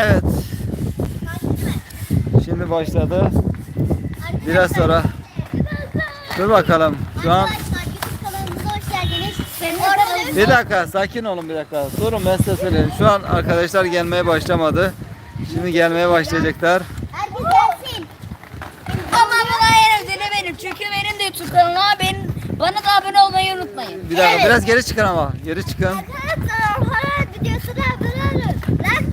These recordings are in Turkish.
Evet. Şimdi başladı. Biraz sonra. Dur bakalım. Şu an Arkadaşlar YouTube kanalımıza hoş geldiniz. Orada bir dakika sakin olun bir dakika. Durun ben size söyleyeyim. Şu an arkadaşlar gelmeye başlamadı. Şimdi gelmeye başlayacaklar. herkes gelsin. Ama hayır özeli benim. Çünkü benim de YouTube kanalıma benim, bana da abone olmayı unutmayın. Bir dakika biraz geri çıkın ama. Geri çıkın. Arkadaşlar horror videosuna abone olun. Like. Evet.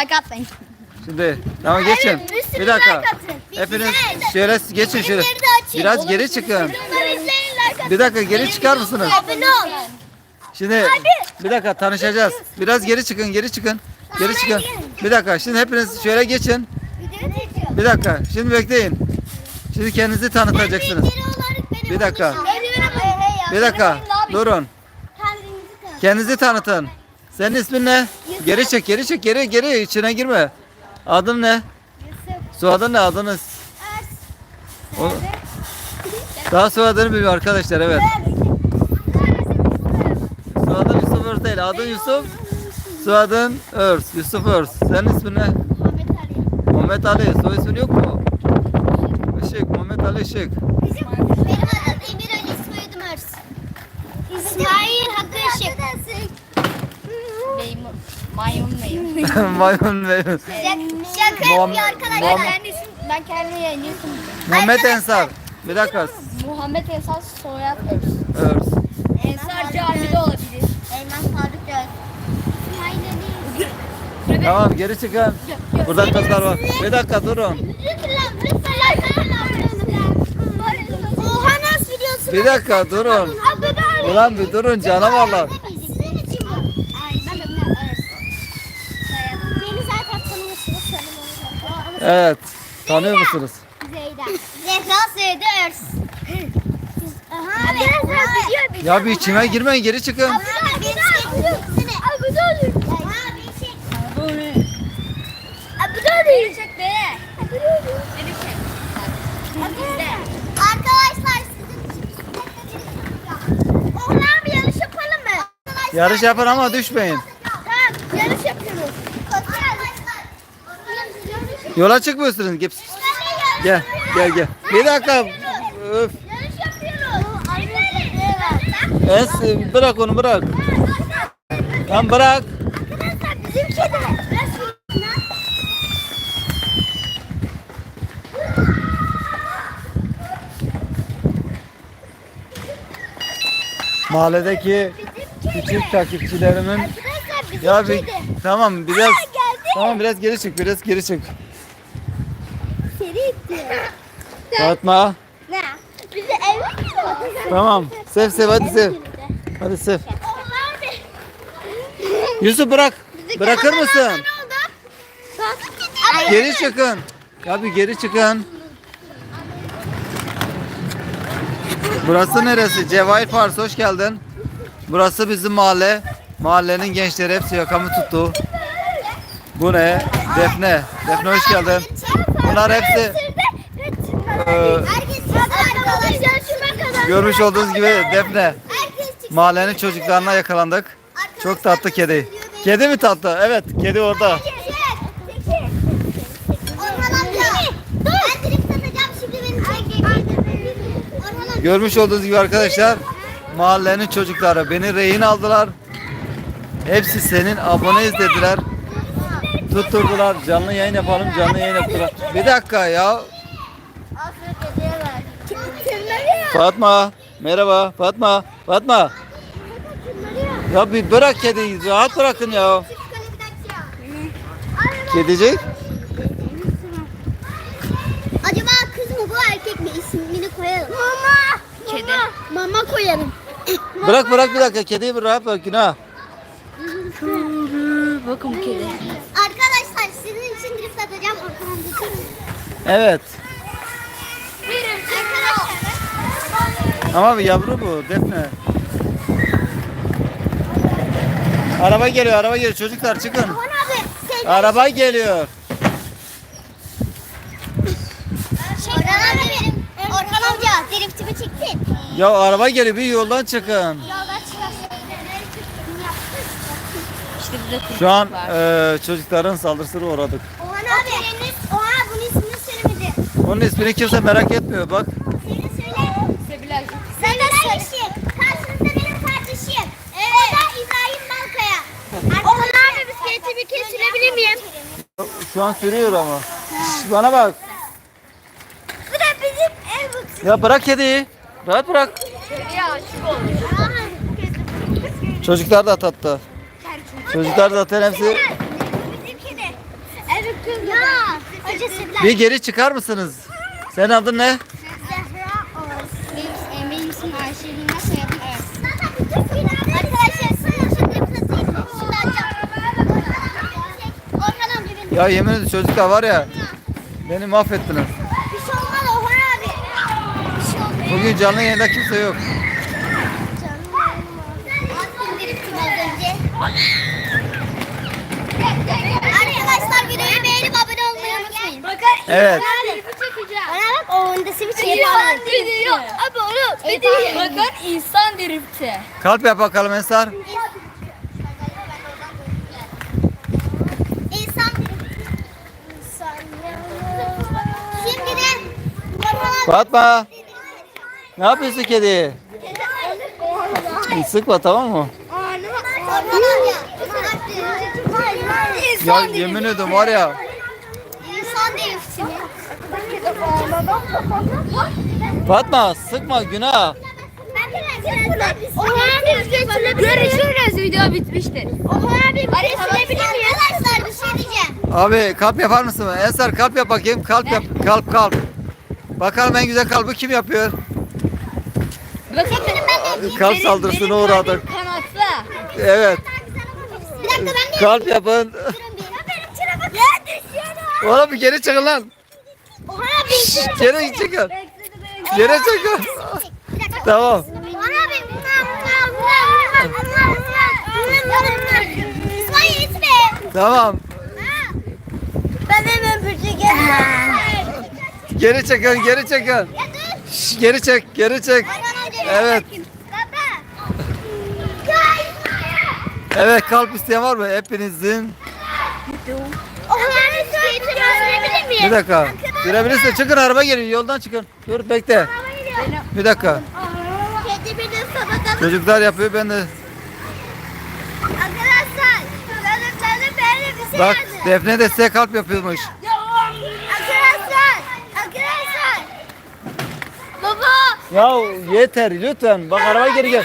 Like atmayın. Şimdi tamam geçin. Evet, bir sürü Bir dakika. like atın. Bir Hepiniz sürü. şöyle geçin şöyle. Bildirimleri de açın. Biraz geri çıkın. Bunları izleyin like atın. Bir dakika geri çıkar mısınız? Abone ol. Şimdi bir dakika tanışacağız. Biraz geri çıkın, geri çıkın. Geri çıkın. Bir dakika. Şimdi hepiniz şöyle geçin. Bir dakika. Şimdi bekleyin. Şimdi kendinizi tanıtacaksınız. Bir dakika. Bir dakika. Durun. Kendinizi tanıtın. Senin ismin ne? Geri çek, geri çek, geri geri içine girme. Adın ne? Yusuf. Soyadın ne? Adınız? Ers. O, daha soyadını bilmiyor arkadaşlar evet. Soyadın Yusuf Örs değil. Adın Yusuf. Soyadın Örs. Yusuf Örs. Senin ismin ne? Muhammed Ali. Muhammed Ali. Soy ismin yok mu? Işık. Muhammed Ali Işık. Bizim, benim adım Emir Ali soyadım Örs. İsmail Hakkı Işık. Maymun. Maymun muyum? Maymun Bey. Şaka Muham- yapıyor arkadaşlar. Ben kendi yayıncısım. Muhammed Ensar. Bir dakika. Muhammed Esas Soyad Öz. Örs. Ensar Cami de olabilir. Elmas Faruk Göz. Tamam geri çıkın. Burada kızlar var. Bir dakika durun. Oha nasıl videosu? Bir dakika durun. Ulan bir durun canavarlar. Sizin için bu. Ay, ben de Örs. Beni zaten tanıyorsunuz sanırım. Evet. Tanıyor musunuz? Zeyda. Zehra Zeyda Örs. Aha, biliyor. Ya bir içime girmeyin geri çıkın. Arkadaşlar sizin Onlar bir yarış yapalım mı? Yarış yapın ama düşmeyin. Tamam yarış yapıyoruz. Yola çıkmıyorsunuz. Gel gel gel. gel. Bir dakika. Öf. Es, bırak onu bırak. Lan bırak. Arkadaşlar bizim. Mahalledeki küçük takipçilerimin ya bir tamam biraz tamam biraz geri çık biraz geri çık. Seri itti. Fatma Ne? Bizi eve gidiyor. tamam sev sev hadi sev. Hadi sev. Yusuf bırak. Bırakır mısın? Geri çıkın. Ya bir geri çıkın. Burası neresi? Cevahir Pars hoş geldin. Burası bizim mahalle. Mahallenin gençleri hepsi yakamı tuttu. Bu ne? Defne. Defne hoş geldin. Bunlar hepsi kadar. görmüş olduğunuz gibi Defne. Mahallenin çocuklarına yakalandık. Çok tatlı kedi. Kedi mi tatlı? Evet, kedi orada. Amca. Görmüş olduğunuz gibi arkadaşlar mahallenin çocukları beni rehin aldılar. Hepsi senin aboneyiz dediler. Tutturdular. Canlı yayın yapalım. Canlı yayın yaptılar. Bir dakika ya. Fatma. Merhaba. Fatma. Fatma. Ya? Bir bırak kediyi. Rahat bırakın ya. Kedicik. Acaba kız mı bu erkek mi? İsmini koyalım. Mama. Kedi. Mama koyalım. Bırak bırak bir dakika. Kediyi bir rahat bırakın ha. Bakın kedi. Arkadaşlar sizin için drift atacağım. Orhan amca çekin. Evet. Arkadaşlar. Ama bir yavru bu. Defne. Araba geliyor. Araba geliyor. Çocuklar çıkın. Orhan abi. Sen Araba geliyor. Orhan abi benim. Orhan amca driftimi çektin. Ya araba geliyor. Bir yoldan çıkın. Yoldan İşte size Şu an e, çocukların saldırısına uğradık. Oha abi. Oha bunun ismini söylemedi. Onun ismini kimse merak etmiyor bak. Seni söyle. Sevilay. Sen de kardeşim. Karşınızda benim kardeşim. Evet. O da İbrahim Balkaya. Oha abi bisikleti bir kez sürebilir miyim? Şu an sürüyor ama. Şş, bana bak. Bu da bizim ev bu. Ya bırak kediyi. Rahat bırak. Kediye aşık olmuş. Çocuklar da tatlı. Çocuklar zaten hepsi. Bizimki de. Evet kız. Ya. Acısı Bir geri çıkar mısınız? Senin adın ne? Zehra Oğuz. Benim, benim ismim Ayşe Lina soyadım Oğuz. Ya yemin ederim çocuklar var ya. Beni mahvettiniz. Bir şey olmadı Orhan abi. Bir şey olmadı. Bugün canlı yayında kimse yok. İndiriptim az önce. Arkadaşlar videoyu beğenip abone olmayı unutmayın. Bakın. Evet. Bana bak o bir şey var. Abi onu. Bakın insan drifti. Kalp yap bakalım Ensar. İnsan. Şimdi de Orhan Fatma. Ne yapıyorsun kedi? Sıkma tamam mı? Ya yemin ediyorum var ya. Fatma sıkma günah. Görüşürüz video bitmiştir. Orhan abi bir şey Arkadaşlar bir şey diyeceğim. Abi kalp yapar mısın? Ensar kalp yap bakayım. Kalp yap. Kalp kalp. Bakalım en güzel kalbi kim yapıyor? Bakın Kalp saldırısına uğradık. Kanatlı. Evet. Bir dakika ben de Kalp yapın. yapıyorum bir. Benim çırabı. Ya düşüyorum. Oğlum bir geri çıkın lan. Orhan abi. Geri çıkın. Geri çıkın. Tamam. Orhan abi. İsmail itme. Tamam. Ben hemen pırçı Geri çekin, geri çekin. Şş, geri çek, geri çek. Evet. Evet kalp isteyen var mı? Hepinizin. Bir dakika. Sürebilirsin. Çıkın araba geliyor. Yoldan çıkın. Dur bekle. Bir dakika. Kedi benim sabahtan Çocuklar yapıyor ben de. Arkadaşlar, çocuklarım böyle bir şey Bak yazdı. Defne de size kalp yapıyormuş. Arkadaşlar, arkadaşlar. Baba. Ya yeter lütfen. Bak araba geri gel.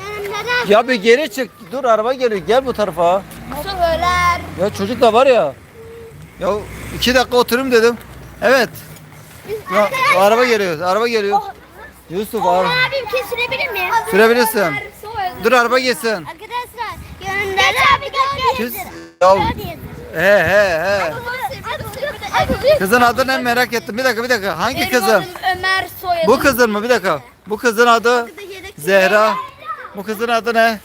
Yanımda Ya bir geri çık. Dur araba geliyor. Gel bu tarafa. Söyler. Ya çocuk da var ya. Ya iki dakika oturayım dedim. Evet. Ya, araba geliyor. Araba geliyor. Yusuf araba. abim kesilebilir mi? Sürebilirsin. Dur araba geçsin. Arkadaşlar, yanımda abi Küs. Ya he he he. Kızın adı ne merak ettim. Bir dakika bir dakika. Hangi kızın? Ömer soyadım. Bu kızın mı? Bir dakika. Bu kızın adı Zehra. Bu kızın adı ne?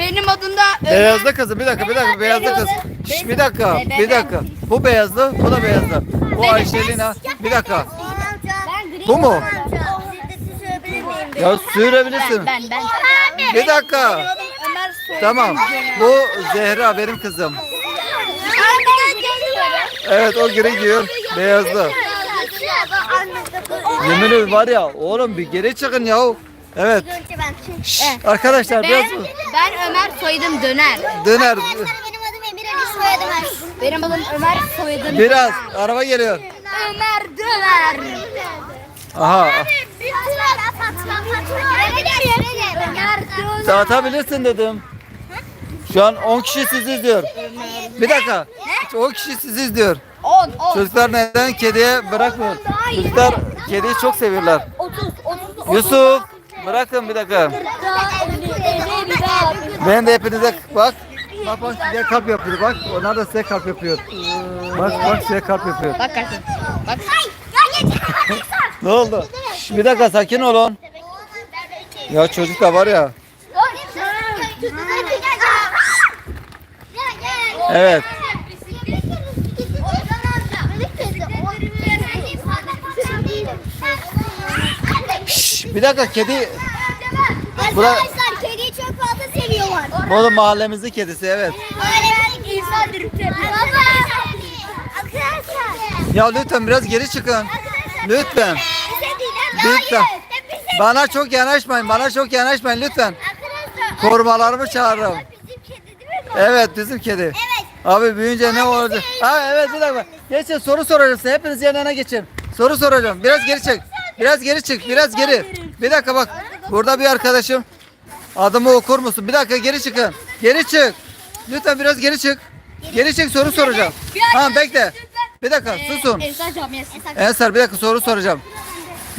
Benim adım da Ömer. Beyazlı kızı. Bir dakika bir dakika. Beyazlı kız. Şş, bir dakika. Bir dakika. Bu beyazlı. Bu da beyazlı. Bu Ayşelina. Bir dakika. Bu mu? Ya sürebilirsin. Ben ben. Bir dakika. Tamam. Bu Zehra benim kızım. Evet o gri giyiyor. Beyazlı. Yemin ederim var ya oğlum bir geri çıkın ya. Evet. Şşş, arkadaşlar biraz Ben, ben Ömer soyadım Döner. döner. Benim adım Emir Ali soyadım Arslan. Benim adım Ömer soyadım Biraz araba geliyor. Ömer Döner. Aha. Ömer Dağıtabilirsin dedim. Şu an 10 kişi sizi izliyor. Bir dakika. 10 kişi sizi izliyor. 10 10 Çocuklar neden kediye bırakmıyor? Çocuklar kediyi çok seviyorlar. 30 30 Yusuf bırakın bir dakika. Ben de hepinize bak. Bak bak size kalp yapıyor bak. Onlar da size kalp yapıyor. Bak bak size kalp yapıyor. Bak kardeşim. Bak. Ne oldu? Şş, bir dakika sakin olun. Ya çocuk da var ya. Evet. Bir dakika kedi. Bura- Arkadaşlar kediyi çok fazla seviyorlar. Oğlum mahallemizin kedisi evet. İnsan dürüpte. Baba. Arkadaşlar. Ya lütfen biraz geri çıkın. Lütfen. Değil. Lütfen. Bize. Bana çok yanaşmayın. Bana çok yanaşmayın lütfen. Arkadaşlar. Korumalarımı çağırırım. Bizim kedi değil mi bu? Evet bizim kedi. Evet. Abi büyüyünce ne olacak? Ha evet bir dakika. Geçin soru soracağım size. Hepiniz yanına geçin. Soru soracağım. Biraz geri çık. Biraz geri çık. Biraz geri. Bir dakika bak. Burada bir arkadaşım. Adımı okur musun? Bir dakika geri çıkın. Geri çık. Lütfen biraz geri çık. Geri çık soru soracağım. Tamam bekle. Bir dakika susun. Esra camiası. Ensar bir dakika soru soracağım.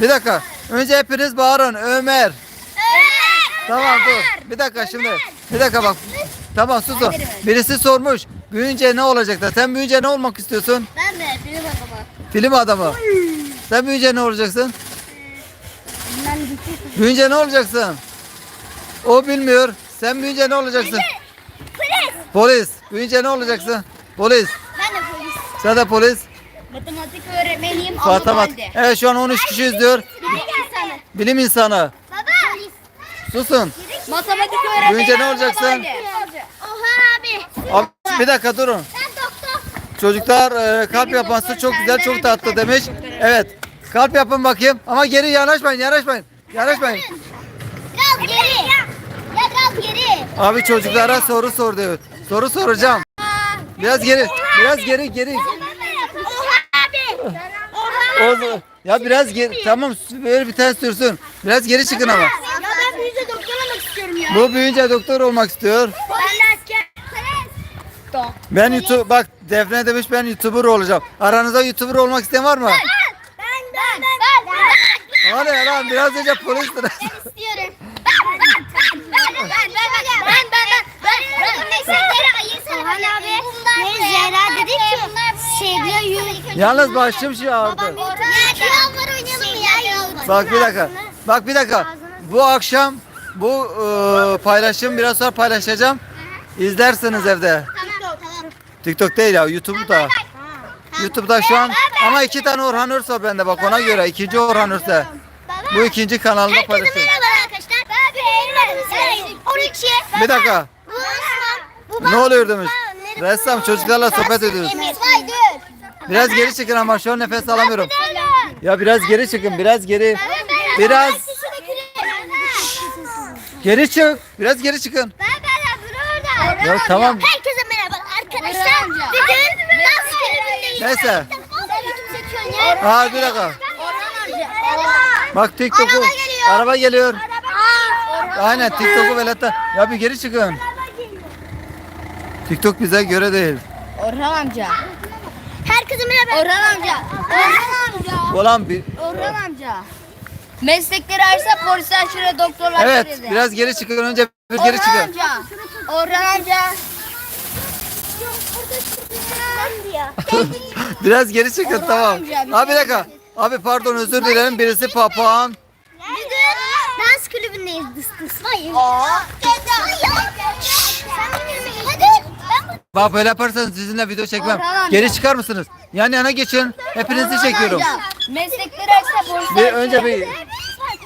Bir dakika. Önce hepiniz bağırın. Ömer. Tamam dur. Bir dakika şimdi. Bir dakika bak. Tamam susun. Birisi sormuş. Büyüyünce ne olacak da? Sen büyüyünce ne olmak istiyorsun? Ben de film adamı. Film adamı. Sen büyüyünce ne olacaksın? Büyüyünce ne olacaksın? O bilmiyor. Sen büyüyünce ne olacaksın? Polis. Polis. Büyüyünce ne olacaksın? Polis. Ben de polis. Sen de polis. matematik öğretmeniyim ama Matematik. halde. Evet şu an 13 kişi izliyor. Bilim insanı. Bilim insanı. Baba. Polis. Susun. Matematik öğretmeni Büyüyünce ne ama olacaksın? halde. Oha abi. Abi, bir dakika durun. Ben doktor. Çocuklar e, kalp yapması çok güzel, çok tatlı demiş. Evet. Kalp yapın bakayım. Ama geri yanaşmayın, yanaşmayın. Yanaşmayın. Biraz geri. Ya biraz geri. Abi çocuklara soru sor diyor. Soru soracağım. Biraz geri. Biraz geri, geri. Oha ya biraz geri. Tamam böyle bir ters sürsün. Biraz geri çıkın ama. Ya ben büyüyünce doktor olmak istiyorum ya. Bu büyüyünce doktor olmak istiyor. Ben YouTube bak Defne demiş ben YouTuber olacağım. Aranızda YouTuber olmak isteyen var mı? Ben ben ben ben. Hadi ya lan biraz önce polis istiyorum. Ben ben ben ben ben ben ben ben ben meslekleri ayırsana. Orhan abi ne Zehra dedi ki sevgiye yürü. Yalnız başım şey ağrıdı. Ya krallar oynayalım ya? Bak bir dakika. Bak bir dakika. Bu akşam bu e, paylaşım biraz sonra paylaşacağım. İzlersiniz evde. Tamam tamam. TikTok değil ya YouTube'da. YouTube'da şu an ama iki tane Orhan Ürse bende bak ona göre. ikinci Orhan Ürse. Bu ikinci kanalda Herkese paylaşıyorum. merhaba arkadaşlar. Benim adım Zeynep. 12. Bir dakika. Bu Osman. Bu Ne oluyor demiş. Ressam çocuklarla sohbet ediyoruz. Biraz geri çıkın ama şu an nefes alamıyorum. Ya biraz geri çıkın biraz geri. Biraz geri çık. Biraz geri çıkın. Ben ben burada. Ya tamam. Herkese merhaba arkadaşlar. Bugün dans kulübündeyiz. Neyse. Aa bir dakika. Bak TikTok'u. Araba geliyor. Araba geliyor. Aynen TikTok'u veletta. Ya bir geri çıkın. TikTok bize göre değil. Orhan amca. Herkese merhaba. Orhan amca. Orhan amca. Ulan bir Orhan amca. Meslekleri arsa polisler şuraya doktorlar Evet şurada. biraz geri çıkın önce bir geri Orhan çıkın. amca. Orhan amca. Biraz geri çıkın tamam. Abi bir dakika. Abi pardon özür dilerim birisi papağan. Bugün dans kulübündeyiz dıs dıs. Ben Bak böyle yaparsanız sizinle video çekmem. Orhan. Geri çıkar mısınız? Yan yana geçin. Hepinizi çekiyorum. Meslekleri arsa polisler Bir önce bir,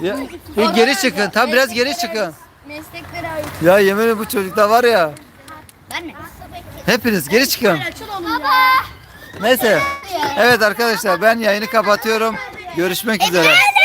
ya, bir geri çıkın. Tam biraz geri çıkın. Meslekleri. Ya yemin ederim bu çocukta var ya. Ben mi? Hepiniz geri çıkın. Baba. Neyse. Evet arkadaşlar ben yayını kapatıyorum. Görüşmek üzere.